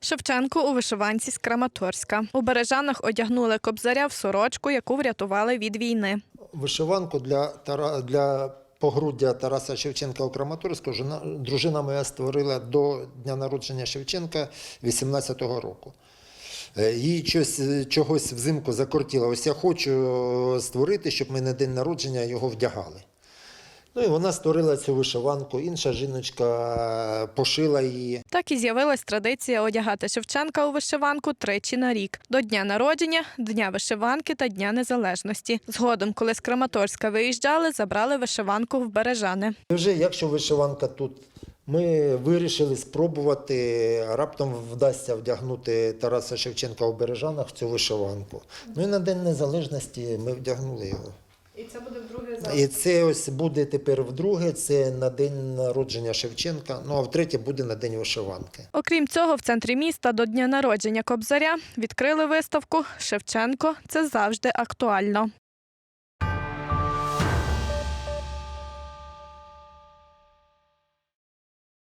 Шевченко у вишиванці з Краматорська. У Бережанах одягнули кобзаря в сорочку, яку врятували від війни. Вишиванку для, для погруддя Тараса Шевченка у Краматорську дружина моя створила до дня народження Шевченка 18-го року. Е, Їй щось, е, чогось взимку закортіло. Ось я хочу е, створити, щоб ми на день народження його вдягали. Ну і вона створила цю вишиванку, інша жіночка е, пошила її. Так і з'явилась традиція одягати Шевченка у вишиванку тричі на рік до дня народження, дня вишиванки та дня незалежності. Згодом, коли з Краматорська виїжджали, забрали вишиванку в Бережани. Вже якщо вишиванка тут, ми вирішили спробувати, раптом вдасться вдягнути Тараса Шевченка у Бережанах в цю вишиванку. Ну і на День Незалежності ми вдягнули його. І це буде вдруге І це ось буде тепер вдруге, це на день народження Шевченка, ну а втретє буде на день вишиванки. Окрім цього, в центрі міста до дня народження Кобзаря відкрили виставку Шевченко це завжди актуально.